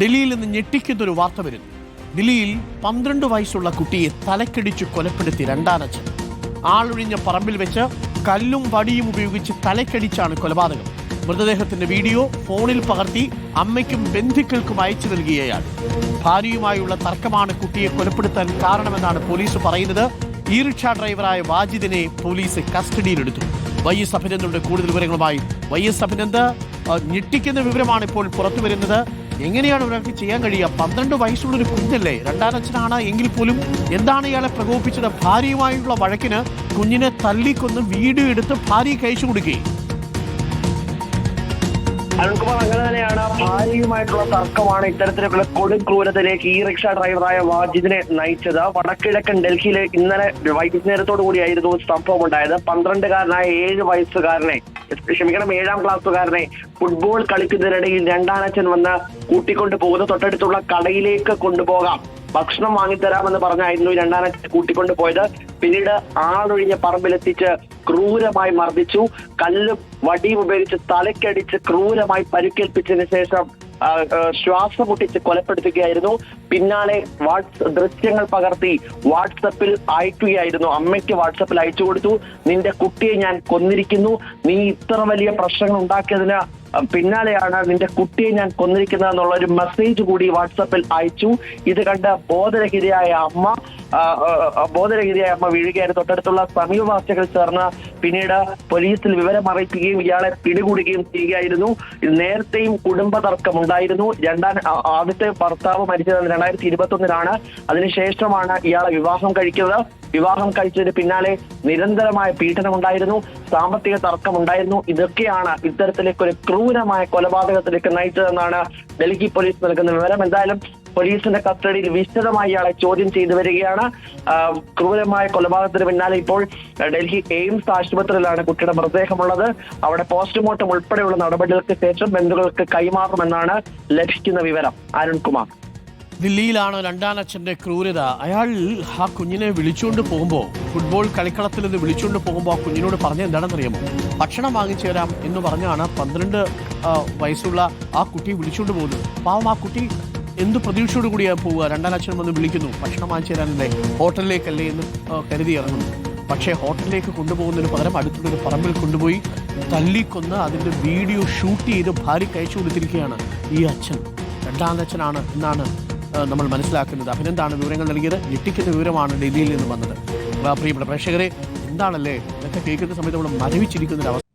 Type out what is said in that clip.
ഡൽഹിയിൽ നിന്ന് ഞെട്ടിക്കുന്നൊരു വാർത്ത വരുന്നു ഡൽഹിയിൽ പന്ത്രണ്ട് വയസ്സുള്ള കുട്ടിയെ തലക്കടിച്ച് കൊലപ്പെടുത്തി രണ്ടാനച്ഛൻ ആളൊഴിഞ്ഞ പറമ്പിൽ വെച്ച് കല്ലും വടിയും ഉപയോഗിച്ച് തലക്കടിച്ചാണ് കൊലപാതകം. മൃതദേഹത്തിന്റെ വീഡിയോ ഫോണിൽ പകർത്തി അമ്മയ്ക്കും ബന്ധുക്കൾക്കും അയച്ചു നൽകിയയാൾ. ഭാര്യയുമായുള്ള തർക്കമാണ് കുട്ടിയെ കൊലപ്പെടുത്താൻ കാരണമെന്നാണ് പോലീസ് പറയുന്നത്. ഈ റിക്ഷ ഡ്രൈവറായ വാജിദിനെ പോലീസ് കസ്റ്റഡിയിലെടുത്തു. വൈ എസ് അഭിനന്ദനുടെ കൂടുതൽ വിവരങ്ങളുമായി വൈ എസ് അഭിനന്ദ്. ഞെട്ടിക്കുന്ന വിവരമാണ് ഇപ്പോൾ പുറത്തു വരുന്നത് എങ്ങനെയാണ് ഒരാൾക്ക് ചെയ്യാൻ കഴിയുക? പന്ത്രണ്ട് വയസ്സുള്ള ഒരു കുഞ്ഞല്ലേ? രണ്ടാനച്ഛനാണ് എങ്കിൽ പോലും എന്താണ് ഇയാളെ പ്രകോപിപ്പിച്ചത്? ഭാര്യയുമായുള്ള വഴക്കിന് കുഞ്ഞിനെ തല്ലിക്കൊന്ന് വീഡിയോ എടുത്ത് ഭാര്യയെ കഴിച്ചു കൊടുക്കുകയും അരുൺകുമാർ അങ്ങനെ തന്നെയാണ് ഭാര്യയുമായിട്ടുള്ള തർക്കമാണ് ഇത്തരത്തിലുള്ള കൊടും ക്രൂരതയിലേക്ക് ഈ റിക്ഷ ഡ്രൈവറായ വാജിദിനെ നയിച്ചത്. വടക്കിഴക്കൻ ഡൽഹിയിലെ ഇന്നലെ വൈകുന്നേരത്തോടു കൂടിയായിരുന്നു സംഭവം ഉണ്ടായത്. പന്ത്രണ്ടുകാരനായ ഏഴ് വയസ്സുകാരനെ ക്ഷമിക്കണം ഏഴാം ക്ലാസ്സുകാരനെ ഫുട്ബോൾ കളിക്കുന്നതിനിടയിൽ രണ്ടാനച്ഛൻ വന്ന് കൂട്ടിക്കൊണ്ടു പോകുന്ന തൊട്ടടുത്തുള്ള കടയിലേക്ക് കൊണ്ടുപോകാം. ഭക്ഷണം വാങ്ങിത്തരാമെന്ന് പറഞ്ഞായിരുന്നു ഈ രണ്ടാനച്ഛൻ കൂട്ടിക്കൊണ്ടു പോയത്. പിന്നീട് ആളൊഴിഞ്ഞ പറമ്പിലെത്തിച്ച് ക്രൂരമായി മർദ്ദിച്ചു. കല്ലും വടിയും ഉപയോഗിച്ച് തലക്കടിച്ച് ക്രൂരമായി പരിക്കേൽപ്പിച്ചതിന് ശേഷം ശ്വാസം മുട്ടിച്ച് കൊലപ്പെടുത്തുകയായിരുന്നു. പിന്നാലെ വാട്സ് ദൃശ്യങ്ങൾ പകർത്തി വാട്സപ്പിൽ അയക്കുകയായിരുന്നു. അമ്മയ്ക്ക് വാട്സപ്പിൽ അയച്ചു കൊടുത്തു. നിന്റെ കുട്ടിയെ ഞാൻ കൊന്നിരിക്കുന്നു. നീ ഇത്ര വലിയ പ്രശ്നങ്ങൾ ഉണ്ടാക്കിയതിന് പിന്നാലെയാണ് നിന്റെ കുട്ടിയെ ഞാൻ കൊന്നിരിക്കുന്നത് എന്നുള്ള ഒരു മെസ്സേജ് കൂടി വാട്സപ്പിൽ അയച്ചു. ഇത് കണ്ട് ബോധരഹിതയായ അമ്മ ബോധരഹിതയായ അമ്മ വീഴുകയായിരുന്നു. തൊട്ടടുത്തുള്ള സമീപവാസികൾ ചേർന്ന് പിന്നീട് പോലീസിൽ വിവരം അറിയിക്കുകയും ഇയാളെ പിടികൂടുകയും ചെയ്യുകയായിരുന്നു. നേരത്തെയും കുടുംബ തർക്കം ഉണ്ടായിരുന്നു. രണ്ടാം ആദ്യത്തെ ഭർത്താവ് മരിച്ചത് രണ്ടായിരത്തി ഇരുപത്തൊന്നിലാണ്. അതിനുശേഷമാണ് ഇയാളെ വിവാഹം കഴിക്കുന്നത്. വിവാഹം കഴിച്ചതിന് പിന്നാലെ നിരന്തരമായ പീഡനം ഉണ്ടായിരുന്നു സാമ്പത്തിക തർക്കം ഉണ്ടായിരുന്നു ഇതൊക്കെയാണ് ഇത്തരത്തിലേക്ക് ഒരു ക്രൂരമായ കൊലപാതകത്തിലേക്ക് നയിച്ചതെന്നാണ് ഡൽഹി പോലീസ് നൽകുന്ന വിവരം. എന്തായാലും പോലീസിന്റെ കസ്റ്റഡിയിൽ വിശദമായി ഇയാളെ ചോദ്യം ചെയ്തു വരികയാണ്. ക്രൂരമായ കൊലപാതകത്തിന് പിന്നാലെ ഇപ്പോൾ ഡൽഹി എയിംസ് ആശുപത്രിയിലാണ് കുട്ടിയുടെ മൃതദേഹമുള്ളത്. അവിടെ പോസ്റ്റ്മോർട്ടം ഉൾപ്പെടെയുള്ള നടപടികൾക്ക് ശേഷം ബന്ധുക്കൾക്ക് കൈമാറുമെന്നാണ് ലഭിക്കുന്ന വിവരം. അരുൺകുമാർ ദില്ലിയിലാണ് രണ്ടാനച്ഛന്റെ ക്രൂരത. അയാൾ ആ കുഞ്ഞിനെ വിളിച്ചുകൊണ്ട് പോകുമ്പോൾ ഫുട്ബോൾ കളിക്കളത്തിൽ നിന്ന് വിളിച്ചുകൊണ്ട് പോകുമ്പോൾ ആ കുഞ്ഞിനോട് പറഞ്ഞ എന്താണെന്നറിയാമോ? ഭക്ഷണം വാങ്ങിച്ചു തരാം എന്ന് പറഞ്ഞാണ് പന്ത്രണ്ട് വയസ്സുള്ള ആ കുട്ടി വിളിച്ചുകൊണ്ട് പോകുന്നത്. പാവം ആ കുട്ടി എന്ത് പ്രതീക്ഷയോട് കൂടിയാണ് പോവുക? രണ്ടാനച്ഛൻ വന്ന് വിളിക്കുന്നു. ഭക്ഷണം വാങ്ങിച്ചു തരാനല്ലേ ഹോട്ടലിലേക്കല്ലേ എന്ന് കരുതി ഇറങ്ങുന്നു. പക്ഷേ ഹോട്ടലിലേക്ക് കൊണ്ടുപോകുന്നതിന് പകരം അടുത്തുള്ളൊരു പറമ്പിൽ കൊണ്ടുപോയി തല്ലിക്കൊന്ന് അതിന്റെ വീഡിയോ ഷൂട്ട് ചെയ്ത് ഭാര്യയ്ക്ക് അയച്ചു കൊടുത്തിരിക്കുകയാണ് ഈ അച്ഛൻ. രണ്ടാനച്ഛനാണ് എന്നാണ് നമ്മൾ മനസ്സിലാക്കുന്നത്. അഭിനന്ദാണ് വിവരങ്ങൾ നൽകിയത്. ഞെട്ടിക്കുന്ന വിവരമാണ് ഡൽഹിയിൽ നിന്ന് വന്നത്. പ്രിയപ്പെട്ട പ്രേക്ഷകരെ എന്താണല്ലേ? ഇതൊക്കെ കേൾക്കുന്ന സമയത്ത് നമ്മൾ മരവിച്ചിരിക്കുന്ന ഒരു അവസ്ഥ